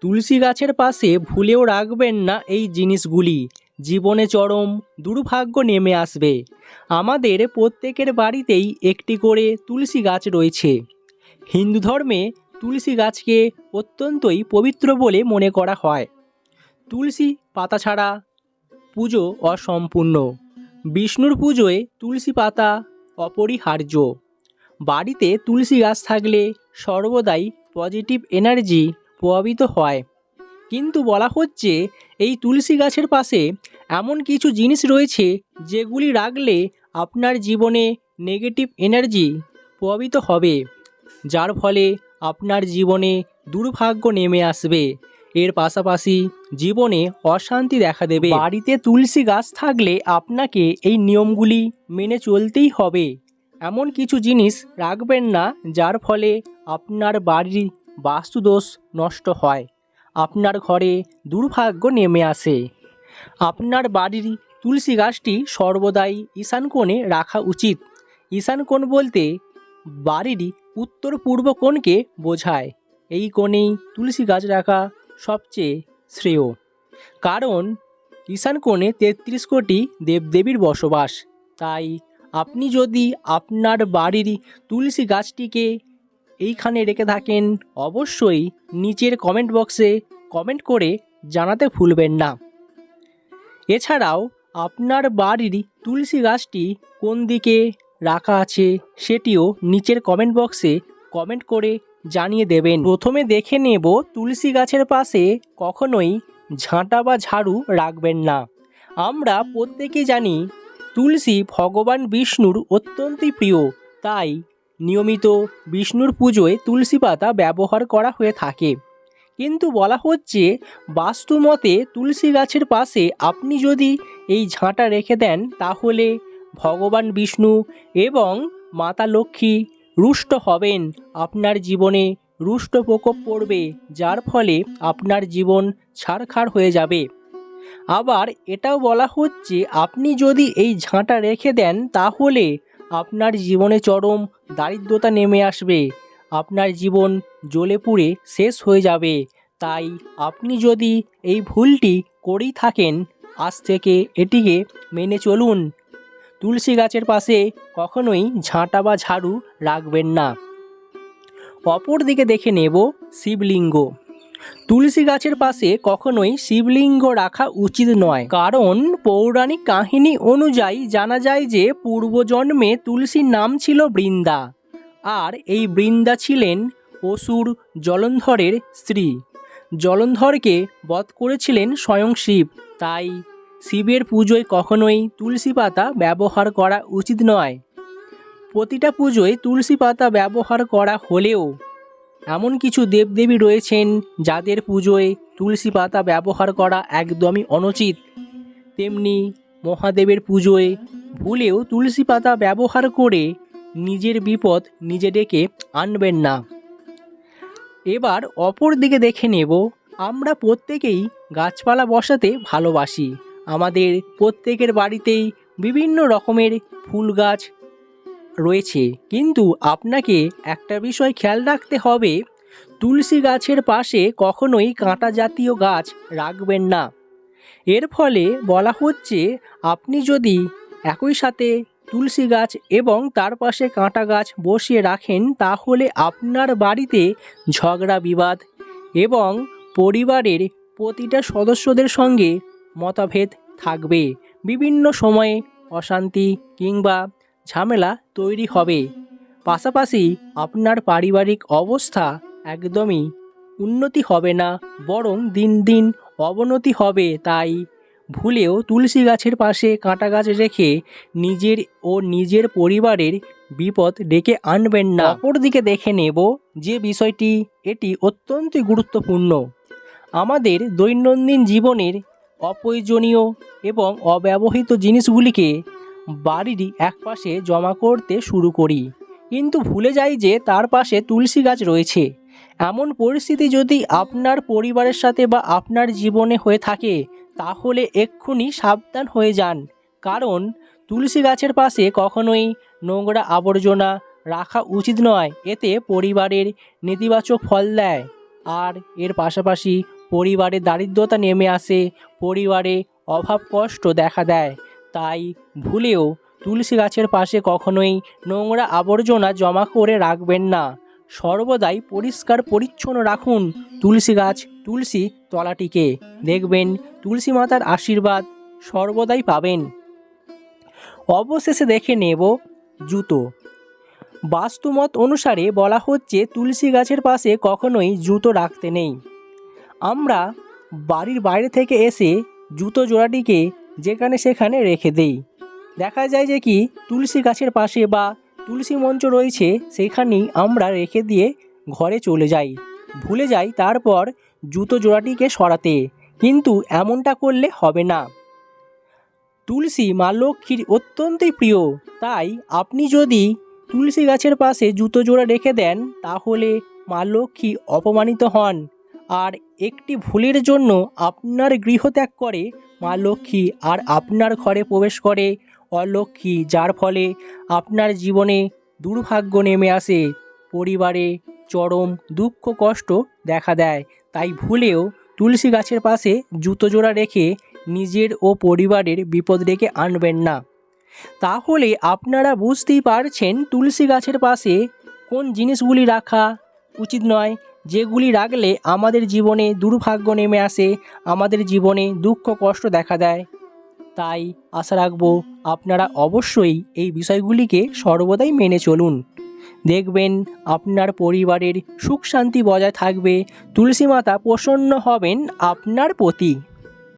তুলসী গাছের পাশে ভুলেও রাখবেন না এই জিনিসগুলি। জীবনে চরম দুর্ভাগ্য নেমে আসবে। আমাদের প্রত্যেকের বাড়িতেই একটি করে তুলসী গাছ রয়েছে। হিন্দু ধর্মে তুলসী গাছকে অত্যন্তই পবিত্র বলে মনে করা হয়। তুলসী পাতা ছাড়া পুজো অসম্পূর্ণ। বিষ্ণুর পুজোয় তুলসী পাতা অপরিহার্য। বাড়িতে তুলসী গাছ থাকলে সর্বদাই পজিটিভ এনার্জি প্রভাবিত হয়। কিন্তু বলা হচ্ছে, এই তুলসী গাছের পাশে এমন কিছু জিনিস রয়েছে, যেগুলি রাখলে আপনার জীবনে নেগেটিভ এনার্জি প্রভাবিত হবে, যার ফলে আপনার জীবনে দুর্ভাগ্য নেমে আসবে। এর পাশাপাশি জীবনে অশান্তি দেখা দেবে। বাড়িতে তুলসী গাছ থাকলে আপনাকে এই নিয়মগুলি মেনে চলতেই হবে। এমন কিছু জিনিস রাখবেন না, যার ফলে আপনার বাড়ির বাস্তুদোষ নষ্ট হয়। আপনার ঘরে দুর্ভাগ্য নেমে আসে। আপনার বাড়ির তুলসী গাছটি সর্বদাই ঈশান কোণে রাখা উচিত। ঈশান কোণ বলতে বাড়ির উত্তর পূর্ব কোণকে বোঝায়। এই কোণেই তুলসী গাছ রাখা সবচেয়ে শ্রেয়। কারণ ঈশান কোণে তেত্রিশ কোটি দেবদেবীর বসবাস। তাই আপনি যদি আপনার বাড়ির তুলসী গাছটিকে এইখানে রেখে থাকেন, অবশ্যই নিচের কমেন্ট বক্সে কমেন্ট করে জানাতে ভুলবেন না। এছাড়াও, আপনার বাড়ির তুলসী গাছটি কোন দিকে রাখা আছে সেটিও নিচের কমেন্ট বক্সে কমেন্ট করে জানিয়ে দেবেন। প্রথমে দেখে নেব তুলসী গাছের পাশে কখনোই ঝাঁটা বা ঝাড়ু রাখবেন না। আমরা প্রত্যেকে জানি, তুলসী ভগবান বিষ্ণুর অত্যন্তই প্রিয়, তাই নিয়মিত বিষ্ণুর পুজোয় তুলসী পাতা ব্যবহার করা হয়ে থাকে। কিন্তু বলা হচ্ছে, বাস্তু মতে তুলসী গাছের পাশে আপনি যদি এই ঝাঁটা রেখে দেন, তাহলে ভগবান বিষ্ণু এবং মাতা লক্ষ্মী রুষ্ট হবেন, আপনার জীবনে রুষ্ট প্রকোপ পড়বে, যার ফলে আপনার জীবন ছাড়খাড় হয়ে যাবে। আবার এটাও বলা হচ্ছে, আপনি যদি এই ঝাঁটা রেখে দেন, তাহলে আপনার জীবনে চরম দারিদ্রতা নেমে আসবে। আপনার জীবন জ্বলে পুড়ে শেষ হয়ে যাবে। তাই আপনি যদি এই ভুলটি করেই থাকেন, আজ থেকে এটিকে মেনে চলুন। তুলসী গাছের পাশে কখনোই ঝাঁটা বা ঝাড়ু রাখবেন না। অপর দিকে দেখে নেব শিবলিঙ্গ। তুলসী গাছের পাশে কখনোই শিবলিঙ্গ রাখা উচিত নয়। কারণ পৌরাণিক কাহিনী অনুযায়ী জানা যায় যে পূর্বজন্মে তুলসীর নাম ছিল বৃন্দা। আর এই বৃন্দা ছিলেন অসুর জলন্ধরের স্ত্রী। জলন্ধরকে বধ করেছিলেন স্বয়ং শিব। তাই শিবের পুজোয় কখনোই তুলসী পাতা ব্যবহার করা উচিত নয়। প্রতিটা পুজোয় তুলসী পাতা ব্যবহার করা হলেও এমন কিছু দেবদেবী রয়েছেন যাদের পুজোয় তুলসী পাতা ব্যবহার করা একদমই অনুচিত। তেমনি মহাদেবের পুজোয় ভুলেও তুলসী পাতা ব্যবহার করে নিজের বিপদ নিজে ডেকে আনবেন না। এবার অপর দিকে দেখে নেব, আমরা প্রত্যেকেই গাছপালা বসাতে ভালোবাসি। আমাদের প্রত্যেকের বাড়িতেই বিভিন্ন রকমের ফুল গাছ রয়েছে। কিন্তু আপনাকে একটা বিষয় খেয়াল রাখতে হবে, তুলসী গাছের পাশে কখনোই কাঁটা জাতীয় গাছ রাখবেন না। এর ফলে বলা হচ্ছে, আপনি যদি একই সাথে তুলসী গাছ এবং তার পাশে কাঁটা গাছ বসিয়ে রাখেন, তাহলে আপনার বাড়িতে ঝগড়া, বিবাদ এবং পরিবারের প্রতিটা সদস্যদের সঙ্গে মতভেদ থাকবে। বিভিন্ন সময়ে অশান্তি কিংবা ঝামেলা তৈরি হবে। পাশাপাশি আপনার পারিবারিক অবস্থা একদমই উন্নতি হবে না, বরং দিন দিন অবনতি হবে, তাই ভুলেও তুলসী গাছের পাশে কাঁটা গাছ রেখে নিজের ও নিজের পরিবারের বিপদ ডেকে আনবেন না। অপরদিকে দেখে নেব যে বিষয়টি, এটি অত্যন্ত গুরুত্বপূর্ণ। আমাদের দৈনন্দিন জীবনের অপ্রয়োজনীয় এবং অব্যবহৃত জিনিসগুলিকে বাড়িরই একপাশে জমা করতে শুরু করি। কিন্তু ভুলে যাই যে তার পাশে তুলসী গাছ রয়েছে। এমন পরিস্থিতি যদি আপনার পরিবারের সাথে বা আপনার জীবনে হয়ে থাকে, তাহলে এক্ষুনি সাবধান হয়ে যান। কারণ তুলসী গাছের পাশে কখনোই নোংরা আবর্জনা রাখা উচিত নয়। এতে পরিবারের নেতিবাচক ফল দেয়। আর এর পাশাপাশি পরিবারে দারিদ্রতা নেমে আসে, পরিবারে অভাব কষ্ট দেখা দেয়। তাই ভুলেও তুলসী গাছের পাশে কখনোই নোংরা আবর্জনা জমা করে রাখবেন না। সর্বদাই পরিষ্কার পরিচ্ছন্ন রাখুন তুলসী গাছ তুলসী তলাটিকে। দেখবেন তুলসী মাতার আশীর্বাদ সর্বদাই পাবেন। অবশেষে দেখে নেব জুতো। বাস্তুমত অনুসারে বলা হচ্ছে তুলসী গাছের পাশে কখনোই জুতো রাখতে নেই। আমরা বাড়ির বাইরে থেকে এসে জুতো জোড়াটিকে যেখানে সেখানে রেখে দেই। দেখা যায় যে কি, তুলসী গাছের পাশে বা তুলসী মঞ্চ রয়েছে, সেখানেই আমরা রেখে দিয়ে ঘরে চলে যাই। ভুলে যাই তারপর জুতো জোড়াটিকে সরাতে, কিন্তু এমনটা করলে হবে না। তুলসী মা লক্ষ্মীর অত্যন্তই প্রিয়, তাই আপনি যদি তুলসী গাছের পাশে জুতো জোড়া রেখে দেন, তাহলে মা লক্ষ্মী অপমানিত হন। আর একটি ভুলের জন্য আপনার গৃহত্যাগ করে মা লক্ষ্মী আর আপনার ঘরে প্রবেশ করে অলক্ষ্মী, যার ফলে আপনার জীবনে দুর্ভাগ্য নেমে আসে। পরিবারে চরম দুঃখ, কষ্ট দেখা দেয়। তাই ভুলেও তুলসী গাছের পাশে জুতো জোড়া রেখে নিজের ও পরিবারের বিপদ ডেকে আনবেন না। তাহলে আপনারা বুঝতেই পারছেন তুলসী গাছের পাশে কোন জিনিসগুলি রাখা উচিত নয়। যেগুলি রাখলে আমাদের জীবনে দুর্ভাগ্য নেমে আসে, আমাদের জীবনে দুঃখ, কষ্ট দেখা দেয়। তাই আশা রাখব আপনারা অবশ্যই এই বিষয়গুলিকে সর্বদাই মেনে চলুন। দেখবেন আপনার পরিবারের সুখ শান্তি বজায় থাকবে, তুলসী মাতা প্রসন্ন হবেন আপনার প্রতি।